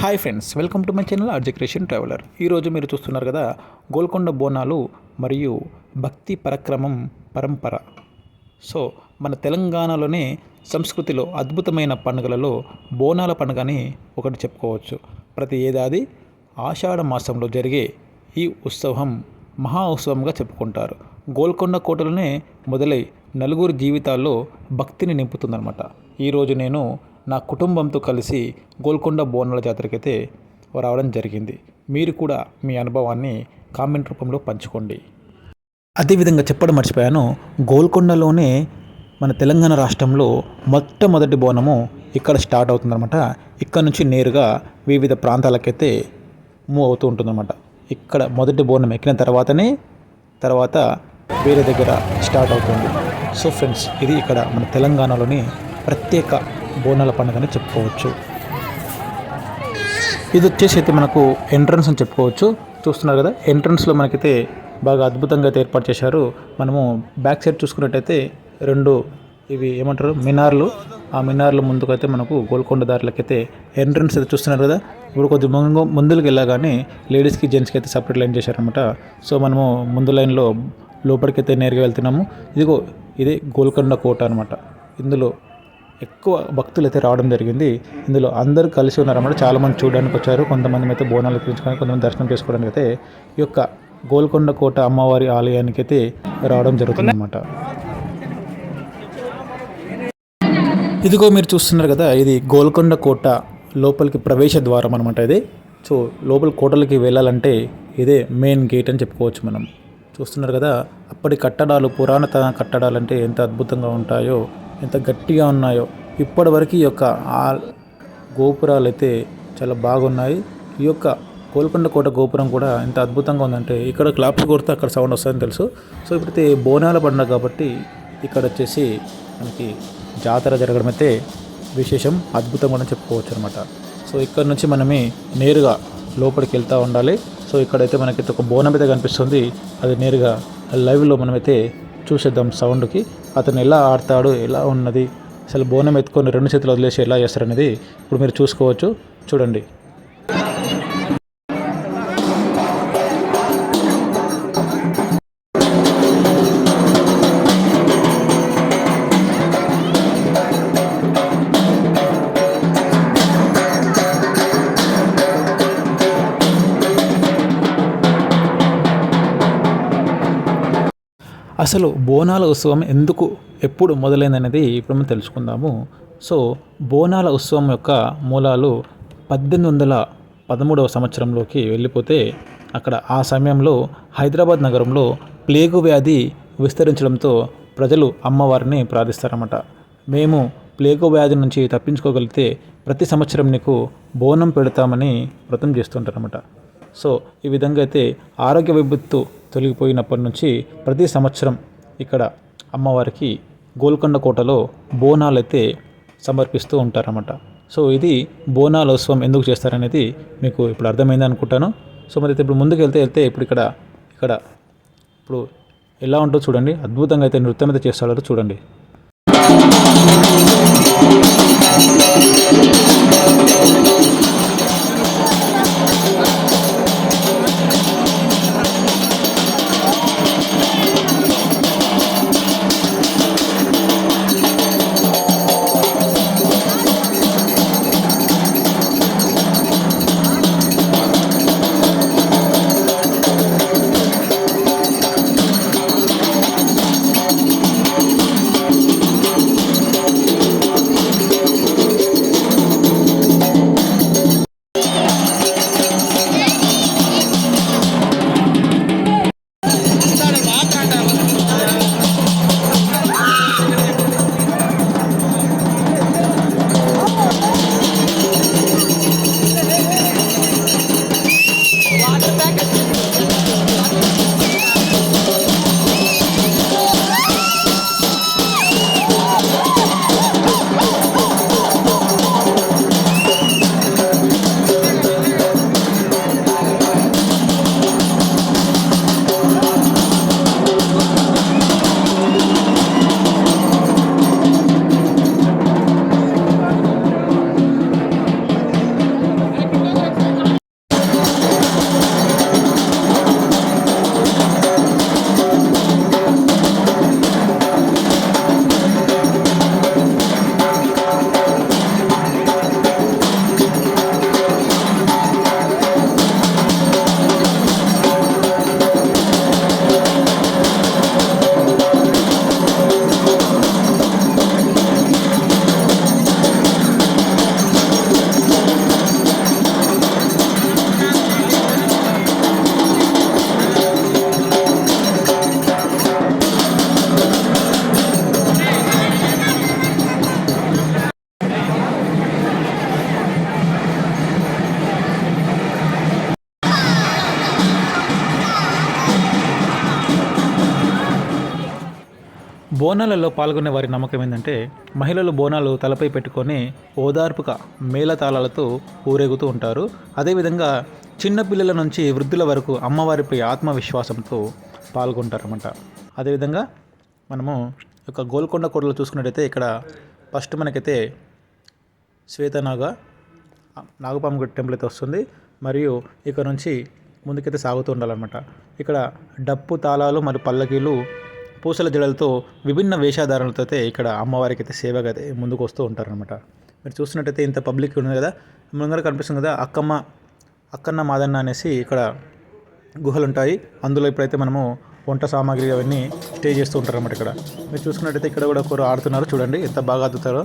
Hi friends welcome to my channel RJ creation traveller. ఈరోజు మీరు చూస్తున్నారు కదా గోల్కొండ బోనాలు మరియు భక్తి పరక్రమం పరంపర. సో మన తెలంగాణలోనే సంస్కృతిలో అద్భుతమైన పండుగలలో బోనాల పండుగని ఒకటి చెప్పుకోవచ్చు. ప్రతి ఏడాది ఆషాఢ మాసంలో జరిగే ఈ ఉత్సవం మహా ఉత్సవంగా చెప్పుకుంటారు. గోల్కొండ కోటలోనే మొదలై నలుగురు జీవితాల్లో భక్తిని నింపుతుందన్నమాట. ఈరోజు నేను నా కుటుంబంతో కలిసి గోల్కొండ బోనాల జాతరకైతే రావడం జరిగింది. మీరు కూడా మీ అనుభవాన్ని కామెంట్ రూపంలో పంచుకోండి. అదేవిధంగా చెప్పడం మర్చిపోయాను గోల్కొండలోనే మన తెలంగాణ రాష్ట్రంలో మొట్టమొదటి బోనము ఇక్కడ స్టార్ట్ అవుతుందన్నమాట. ఇక్కడ నుంచి నేరుగా వివిధ ప్రాంతాలకైతే మూవ్ అవుతూ ఉంటుందన్నమాట. ఇక్కడ మొదటి బోనం ఎక్కిన తర్వాతనే తర్వాత వేరే దగ్గర స్టార్ట్ అవుతుంది. సో ఫ్రెండ్స్ ఇది ఇక్కడ మన తెలంగాణలోని ప్రత్యేక బోనాల పండుగని చెప్పుకోవచ్చు. ఇది వచ్చేసి అయితే మనకు ఎంట్రన్స్ అని చెప్పుకోవచ్చు. చూస్తున్నారు కదా ఎంట్రన్స్లో మనకైతే బాగా అద్భుతంగా అయితే ఏర్పాటు చేశారు. మనము బ్యాక్ సైడ్ చూసుకున్నట్టయితే రెండు ఇవి ఏమంటారు? మినార్లు. ఆ మినార్ల ముందుకైతే మనకు గోల్కొండ దారిలకైతే ఎంట్రన్స్ అయితే చూస్తున్నారు కదా. ఇప్పుడు కొద్ది ముందు ముందుకు వెళ్ళగానే లేడీస్కి జెంట్స్కి అయితే సపరేట్ లైన్ చేశారనమాట సో మనము ముందు లైన్లో లోపలికైతే నేరుగా వెళ్తున్నాము. ఇదిగో ఇది గోల్కొండ కోట అనమాట ఇందులో ఎక్కువ భక్తులు అయితే రావడం జరిగింది. ఇందులో అందరూ కలిసి ఉన్నారన్నమాట. చాలామంది చూడడానికి వచ్చారు. కొంతమంది అయితే బోనాలు పెంచుకొని కొంతమంది దర్శనం చేసుకోవడానికి అయితే ఈ యొక్క గోల్కొండ కోట అమ్మవారి ఆలయానికి అయితే రావడం జరుగుతుంది అనమాట ఇదిగో మీరు చూస్తున్నారు కదా ఇది గోల్కొండ కోట లోపలికి ప్రవేశ ద్వారం అనమాట ఇది. సో లోపల కోటలకి వెళ్ళాలంటే ఇదే మెయిన్ గేట్ అని చెప్పుకోవచ్చు మనం. చూస్తున్నారు కదా అప్పటి కట్టడాలు పురాణతన కట్టడాలు అంటే ఎంత అద్భుతంగా ఉంటాయో ఎంత గట్టిగా ఉన్నాయో. ఇప్పటి వరకు ఈ యొక్క ఆ గోపురాలు అయితే చాలా బాగున్నాయి. ఈ యొక్క గోల్కొండ కోట గోపురం కూడా ఎంత అద్భుతంగా ఉందంటే ఇక్కడ క్లాప్స్ కొడితే అక్కడ సౌండ్ వస్తుందని తెలుసు. సో ఇప్పుడైతే బోనాల పండుగ కాబట్టి ఇక్కడ వచ్చేసి మనకి జాతర జరగడం అయితే విశేషం అద్భుతం కూడా చెప్పుకోవచ్చు అనమాట సో ఇక్కడ నుంచి మనమే నేరుగా లోపలికి వెళ్తూ ఉండాలి. సో ఇక్కడైతే మనకైతే ఒక బోనం అయితే కనిపిస్తుంది. అది నేరుగా లైవ్లో మనమైతే చూసేద్దాం సౌండ్కి. అతను ఎలా ఆడతాడు ఎలా ఉన్నది అసలు బోనం ఎత్తుకొని రెండు చేతులు వదిలేసి ఎలా చేస్తారనేది ఇప్పుడు మీరు చూసుకోవచ్చు. చూడండి. అసలు బోనాల ఉత్సవం ఎందుకు ఎప్పుడు మొదలైందనేది ఇప్పుడు మనం తెలుసుకుందాము. సో బోనాల ఉత్సవం యొక్క మూలాలు పద్దెనిమిది వందల పదమూడవ సంవత్సరంలోకి వెళ్ళిపోతే అక్కడ ఆ సమయంలో హైదరాబాద్ నగరంలో ప్లేగు వ్యాధి విస్తరించడంతో ప్రజలు అమ్మవారిని ప్రార్థిస్తారన్నమాట. మేము ప్లేగు వ్యాధి నుంచి తప్పించుకోగలిగితే ప్రతి సంవత్సరం నీకు బోనం పెడతామని వ్రతం చేస్తుంటారన్నమాట. సో ఈ విధంగా అయితే ఆరోగ్య విపత్తు తొలగిపోయినప్పటి నుంచి ప్రతి సంవత్సరం ఇక్కడ అమ్మవారికి గోల్కొండ కోటలో బోనాలు అయితే సమర్పిస్తూ ఉంటారన్నమాట. సో ఇది బోనాల ఉత్సవం ఎందుకు చేస్తారనేది మీకు ఇప్పుడు అర్థమైంది అనుకుంటాను. సో మరి అయితే ఇప్పుడు ముందుకు వెళ్తే వెళ్తే ఇప్పుడు ఇక్కడ ఇక్కడ ఇప్పుడు ఎలా ఉంటుందో చూడండి. అద్భుతంగా అయితే నృత్యం అయితే చేస్తాడో చూడండి. బోనాలలో పాల్గొనే వారి నమ్మకం ఏంటంటే మహిళలు బోనాలు తలపై పెట్టుకొని ఓదార్పుగా మేళతాళాలతో ఊరేగుతూ ఉంటారు. అదేవిధంగా చిన్నపిల్లల నుంచి వృద్ధుల వరకు అమ్మవారిపై ఆత్మవిశ్వాసంతో పాల్గొంటారన్నమాట. అదేవిధంగా మనము ఒక గోల్కొండ కోటలో చూసుకున్నట్టయితే ఇక్కడ ఫస్ట్ మనకైతే శ్వేతనాగ నాగపాము టెంపుల్ అయితే వస్తుంది. మరియు ఇక్కడ నుంచి ముందుకైతే సాగుతూ ఉండాలన్నమాట. ఇక్కడ డప్పు తాళాలు మరియు పల్లకీలు పూసల జడలతో విభిన్న వేషధారణలతో అయితే ఇక్కడ అమ్మవారికి అయితే సేవగా అయితే ముందుకు వస్తూ ఉంటారనమాట మీరు చూస్తున్నట్టయితే ఇంత పబ్లిక్ ఉంది కదా ముందర కనిపిస్తుంది కదా అక్కమ్మ అక్కన్న మాదన్న అనేసి ఇక్కడ గుహలు ఉంటాయి అందులో ఇప్పుడైతే మనము వంట సామాగ్రి అవన్నీ స్టే చేస్తూ ఉంటారు ఇక్కడ. మీరు చూసుకున్నట్టయితే ఇక్కడ కూడా ఒకరు ఆడుతున్నారు చూడండి ఎంత బాగా అద్దుతారో.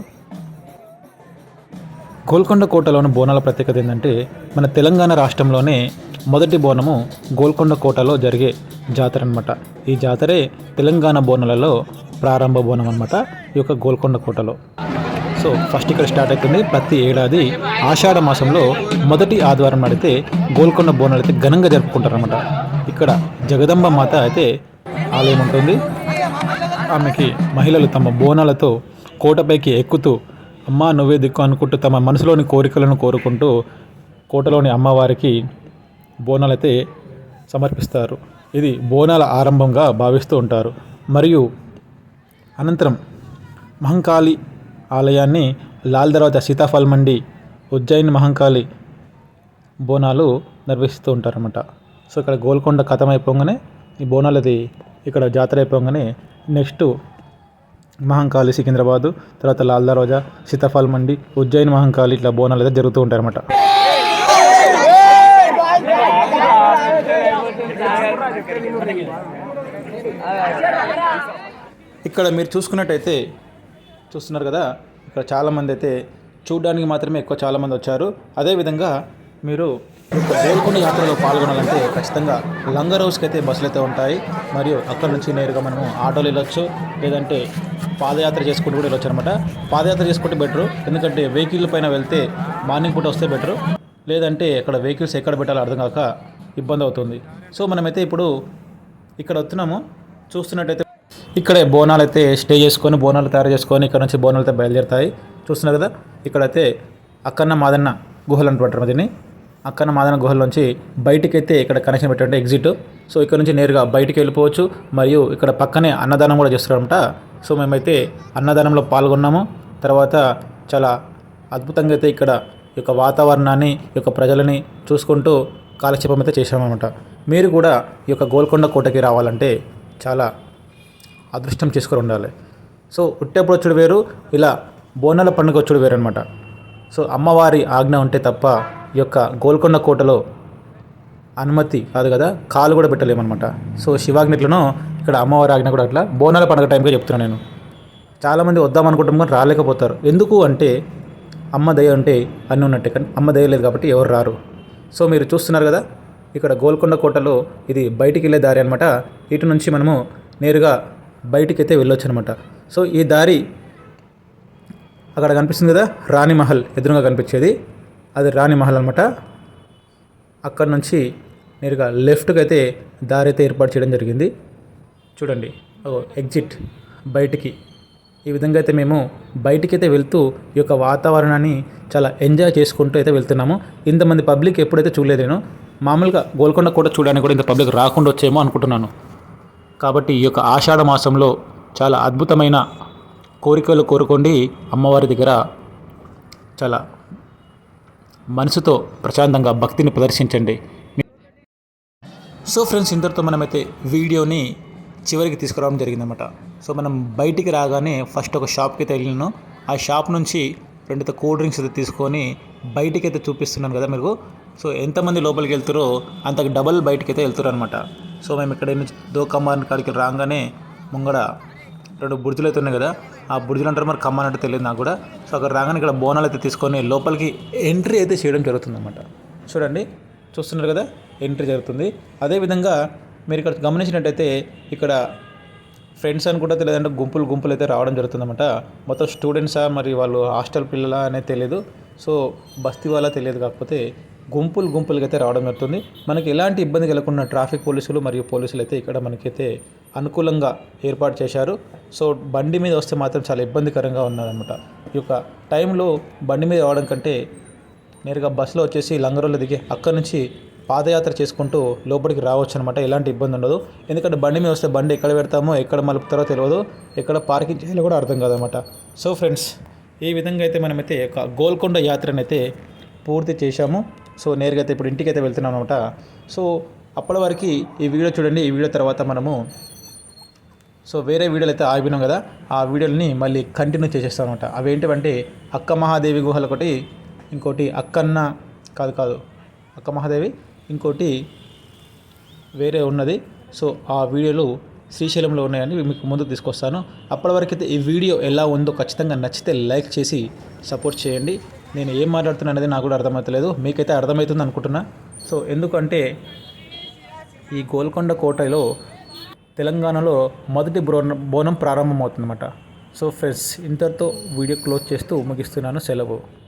గోల్కొండ కోటలోని బోనాల ప్రత్యేకత ఏంటంటే మన తెలంగాణ రాష్ట్రంలోనే మొదటి బోనము గోల్కొండ కోటలో జరిగే జాతర అనమాట ఈ జాతరే తెలంగాణ బోనాలలో ప్రారంభ బోనం అనమాట ఈ యొక్క గోల్కొండ కోటలో. సో ఫస్ట్ ఇక్కడ స్టార్ట్ అవుతుంది ప్రతి ఏడాది ఆషాఢ మాసంలో మొదటి ఆదివారం నాడైతే గోల్కొండ బోనాలు అయితే ఘనంగా జరుపుకుంటారనమాట ఇక్కడ జగదంబ మాత అయితే ఆలయం ఉంటుంది. ఆమెకి మహిళలు తమ బోనాలతో కోటపైకి ఎక్కుతూ అమ్మా నువ్వే దిక్కు అనుకుంటూ తమ మనసులోని కోరికలను కోరుకుంటూ కోటలోని అమ్మవారికి బోనాలైతే సమర్పిస్తారు. ఇది బోనాల ఆరంభంగా భావిస్తూ ఉంటారు. మరియు అనంతరం మహంకాళి ఆలయాన్ని లాల్ తర్వాత సీతాఫల్ మండి ఉజ్జయిన్ మహంకాళి బోనాలు నిర్వహిస్తూ ఉంటారన్నమాట. సో ఇక్కడ గోల్కొండ కథం అయిపోగానే ఈ బోనాలది ఇక్కడ జాతర అయిపోగానే నెక్స్ట్ మహంకాళి సికింద్రాబాదు తర్వాత లాల్ దర్వాజా సీతాఫల్ మండి ఉజ్జయిన్ మహంకాళి ఇట్లా బోనాలు అయితే జరుగుతూ ఉంటాయన్నమాట ఇక్కడ మీరు చూసుకున్నట్టయితే చూస్తున్నారు కదా ఇక్కడ చాలామంది అయితే చూడడానికి మాత్రమే ఎక్కువ చాలామంది వచ్చారు. అదేవిధంగా మీరు గోల్కొండ యాత్రలో పాల్గొనాలంటే ఖచ్చితంగా లంగర్ హౌస్కి అయితే బస్సులు అయితే ఉంటాయి. మరియు అక్కడ నుంచి నేరుగా మనము ఆటోలు వెళ్ళొచ్చు. లేదంటే పాదయాత్ర చేసుకుంటూ కూడా వెళ్ళొచ్చు అనమాట పాదయాత్ర చేసుకుంటే బెటరు. ఎందుకంటే వెహికల్ పైన వెళ్తే మార్నింగ్ పూట వస్తే బెటరు. లేదంటే అక్కడ వెహికల్స్ ఎక్కడ పెట్టాలో అర్థం కాక ఇబ్బంది అవుతుంది. సో మనమైతే ఇప్పుడు ఇక్కడ వస్తున్నాము. చూస్తున్నట్టయితే ఇక్కడే బోనాలు అయితే స్టే చేసుకొని బోనాలు తయారు చేసుకొని ఇక్కడ నుంచి బోనాలు అయితే బయలుదేరుతాయి. చూస్తున్నారు కదా? ఇక్కడైతే అక్కన్న మాదన్న గుహలు అంటుంటారు దీన్ని. అక్కన్న మాదన్న గుహల నుంచి బయటికి అయితే ఇక్కడ కనెక్షన్ పెట్టండి ఎగ్జిట్ సో ఇక్కడ నుంచి నేరుగా బయటికి వెళ్ళిపోవచ్చు. మరియు ఇక్కడ పక్కనే అన్నదానం కూడా చేస్తారనమాట సో మేమైతే అన్నదానంలో పాల్గొన్నాము. తర్వాత చాలా అద్భుతంగా అయితే ఇక్కడ ఈ యొక్క వాతావరణాన్ని ఈ యొక్క ప్రజలని చూసుకుంటూ కాలక్షేపం అయితే చేశామన్నమాట. మీరు కూడా ఈ యొక్క గోల్కొండ కోటకి రావాలంటే చాలా అదృష్టం చేసుకొని ఉండాలి. సో ఉట్టేప్పుడు వచ్చుడు వేరు ఇలా బోనాల పండుగ వచ్చుడు వేరు అనమాట సో అమ్మవారి ఆజ్ఞ ఉంటే తప్ప ఈ యొక్క గోల్కొండ కోటలో అనుమతి కాదు కదా కాలు కూడా పెట్టలేమన్నమాట. సో శివాజ్ఞట్లను ఇక్కడ అమ్మవారి ఆజ్ఞ కూడా అట్లా బోనాల పండుగ టైంగా చెప్తున్నాను నేను. చాలామంది వద్దామనుకుంటాం కానీ రాలేకపోతారు. ఎందుకు అంటే అమ్మ దయ ఉంటే అన్నీ ఉన్నట్టే కానీ అమ్మ దయ లేదు కాబట్టి ఎవరు రారు. సో మీరు చూస్తున్నారు కదా ఇక్కడ గోల్కొండ కోటలో ఇది బయటికి వెళ్ళే దారి అనమాట ఇటు నుంచి మనము నేరుగా బయటికి అయితే వెళ్ళొచ్చు అనమాట సో ఈ దారి అక్కడ కనిపిస్తుంది కదా రాణి మహల్ ఎదురుగా కనిపించేది. అది రాణి మహల్ అనమాట అక్కడ నుంచి నేరుగా లెఫ్ట్కి అయితే దారి అయితే ఏర్పాటు చేయడం జరిగింది. చూడండి ఓ ఎగ్జిట్ బయటికి. ఈ విధంగా అయితే మేము బయటికి అయితే వెళ్తూ ఈ యొక్క వాతావరణాన్ని చాలా ఎంజాయ్ చేసుకుంటూ అయితే వెళ్తున్నాము. ఇంతమంది పబ్లిక్ ఎప్పుడైతే చూడలేదు నేను మామూలుగా గోల్కొండ కూడా చూడడానికి కూడా ఇంత పబ్లిక్ రాకుండా వచ్చేమో అనుకుంటున్నాను. కాబట్టి ఈ యొక్క ఆషాఢ మాసంలో చాలా అద్భుతమైన కోరికలు కోరుకోండి అమ్మవారి దగ్గర. చాలా మనసుతో ప్రశాంతంగా భక్తిని ప్రదర్శించండి. సో ఫ్రెండ్స్ ఇంతటితో మనమైతే వీడియోని చివరికి తీసుకురావడం జరిగిందన్నమాట. సో మనం బయటికి రాగానే ఫస్ట్ ఒక షాప్కి అయితే వెళ్ళాను ఆ షాప్ నుంచి రెండు కూల్ డ్రింక్స్ అయితే తీసుకొని బయటికి అయితే చూపిస్తున్నాను కదా మీరు సో ఎంతమంది లోపలికి వెళ్తారో అంతకు డబల్ బయటికి అయితే వెళ్తారు అనమాట సో మేము ఇక్కడ నుంచి దోకమ్మాన్ కాడికి రాగానే ముంగడ రెండు బుర్జులు అయితే ఉన్నాయి కదా ఆ బుర్జులు అంటారు మరి కమ్మ అంటే తెలియదు నాకు కూడా. సో అక్కడ రాగానే ఇక్కడ బోనాలు అయితే తీసుకొని లోపలికి ఎంట్రీ అయితే చేయడం జరుగుతుంది అనమాట చూడండి చూస్తున్నారు కదా ఎంట్రీ జరుగుతుంది. అదేవిధంగా మీరు ఇక్కడ గమనించినట్టయితే ఇక్కడ ఫ్రెండ్స్ అనుకుంటే లేదంటే గుంపులు గుంపులు అయితే రావడం జరుగుతుందన్నమాట. మొత్తం స్టూడెంట్సా మరి వాళ్ళు హాస్టల్ పిల్లలా అనేది తెలియదు. సో బస్తీ వాళ్ళ తెలియదు కాకపోతే గుంపులు గుంపులుగా అయితే రావడం జరుగుతుంది. మనకి ఎలాంటి ఇబ్బంది కలగకుండా ట్రాఫిక్ పోలీసులు మరియు పోలీసులు అయితే ఇక్కడ మనకైతే అనుకూలంగా ఏర్పాటు చేశారు. సో బండి మీద వస్తే మాత్రం చాలా ఇబ్బందికరంగా ఉన్నదన్నమాట. ఈ యొక్క టైంలో బండి మీద రావడం కంటే నేరుగా బస్సులో వచ్చేసి లంగరోలో దిగి అక్కడి నుంచి పాదయాత్ర చేసుకుంటూ లోపలికి రావచ్చు అనమాట ఎలాంటి ఇబ్బంది ఉండదు. ఎందుకంటే బండి మీద వస్తే బండి ఎక్కడ పెడతామో ఎక్కడ మలుపుతారో తెలియదు ఎక్కడ పార్కింగ్ చేయాలో కూడా అర్థం కాదనమాట సో ఫ్రెండ్స్ ఈ విధంగా అయితే మనమైతే ఒక గోల్కొండ యాత్రనైతే పూర్తి చేశాము. సో నేరుగా అయితే ఇప్పుడు ఇంటికి అయితే వెళ్తున్నాం అనమాట సో అప్పటి వరకు ఈ వీడియో చూడండి. ఈ వీడియో తర్వాత మనము సో వేరే వీడియోలు అయితే ఆగిపోయినాం కదా. ఆ వీడియోలని మళ్ళీ కంటిన్యూ చేసేస్తాం అనమాట అవి ఏంటంటే అక్క మహాదేవి గుహలు ఒకటి ఇంకోటి అక్కన్న కాదు కాదు అక్క మహాదేవి ఇంకోటి వేరే ఉన్నది. సో ఆ వీడియోలు శ్రీశైలంలో ఉన్నాయని మీకు ముందుకు తీసుకొస్తాను. అప్పటి ఈ వీడియో ఎలా ఉందో ఖచ్చితంగా నచ్చితే లైక్ చేసి సపోర్ట్ చేయండి. నేను ఏం మాట్లాడుతున్నా అనేది నాకు కూడా అర్థమవుతలేదు. మీకైతే అర్థమవుతుంది అనుకుంటున్నా. సో ఎందుకంటే ఈ గోల్కొండ కోటలో తెలంగాణలో మొదటి బోనం బోనం ప్రారంభమవుతుందన్నమాట. సో ఫ్రెండ్స్ ఇంతటితో వీడియో క్లోజ్ చేస్తూ ముగిస్తున్నాను. సెలవు.